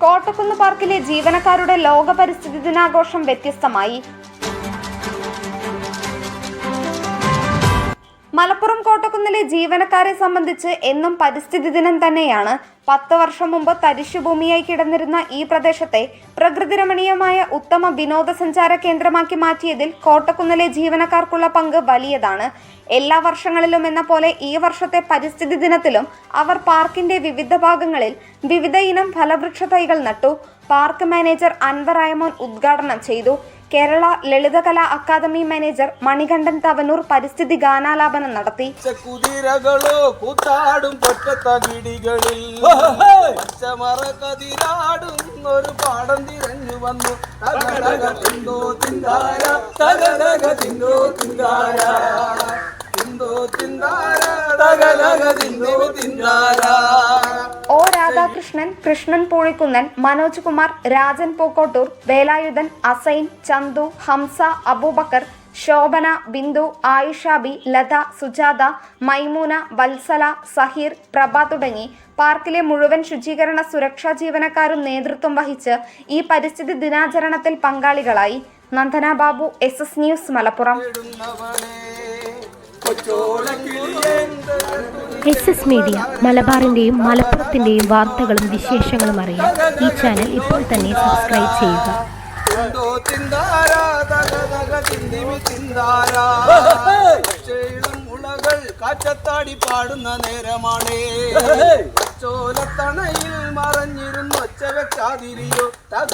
കോട്ടക്കുന്ന് പാർക്കിലെ ജീവനക്കാരുടെ ലോക പരിസ്ഥിതി ദിനാഘോഷം വ്യത്യസ്തമായി. മലപ്പുറം കോട്ടക്കുന്നിലെ ജീവനക്കാരെ സംബന്ധിച്ച് എന്നും പരിസ്ഥിതി ദിനം തന്നെയാണ്. പത്ത് വർഷം മുമ്പ് തരിശുഭൂമിയായി കിടന്നിരുന്ന ഈ പ്രദേശത്തെ പ്രകൃതി രമണീയമായ ഉത്തമ വിനോദസഞ്ചാര കേന്ദ്രമാക്കി മാറ്റിയതിൽ കോട്ടക്കുന്നിലെ ജീവനക്കാർക്കുള്ള പങ്ക് വലിയതാണ്. എല്ലാ വർഷങ്ങളിലും എന്ന പോലെ ഈ വർഷത്തെ പരിസ്ഥിതി ദിനത്തിലും അവർ പാർക്കിന്റെ വിവിധ ഭാഗങ്ങളിൽ വിവിധ ഇനം ഫലവൃക്ഷ തൈകൾ നട്ടു. പാർക്ക് മാനേജർ അൻവർ അയമോൻ ഉദ്ഘാടനം ചെയ്തു. കേരള ലളിതകലാ അക്കാദമി മാനേജർ മണികണ്ഠൻ തവനൂർ പരിസ്ഥിതി ഗാനാലാപനം നടത്തി. കുതിരകളോ കൂത്താടും പൊറ്റത്തകിടികളിൽ ഒരു പാടം തിരഞ്ഞു വന്നു. തക തക തിന്തോ തിന്താര തക തക തിന്തോ തിന്താര. തിന്തോ തിന്താര. രാധാകൃഷ്ണൻ കൃഷ്ണൻ പൂഴിക്കുന്നൻ മനോജ് കുമാർ രാജൻ പൂക്കോട്ടൂർ വേലായുധൻ അസൈൻ ചന്തു ഹംസ അബൂബക്കർ ശോഭന ബിന്ദു ആയിഷാബി ലത സുജാത മൈമൂന വത്സല സഹീർ പ്രഭ തുടങ്ങി പാർക്കിലെ മുഴുവൻ ശുചീകരണ സുരക്ഷാ ജീവനക്കാരും നേതൃത്വം വഹിച്ച് ഈ പരിസ്ഥിതി ദിനാചരണത്തിൽ പങ്കാളികളായി Nandana Babu S S news Malappuram. S media മലബാറിന്റെയും മലപ്പുറത്തിന്റെയും വാർത്തകളും വിശേഷങ്ങളും അറിയാൻ ഈ ചാനൽ ഇപ്പോൾ തന്നെ സബ്സ്ക്രൈബ് ചെയ്യുക. കാറ്റത്താടി പാടുന്ന നേരമാണേ. ചോലത്തണയിൽ മറഞ്ഞിരുന്നു ഒച്ച വെക്കാതിരിയോ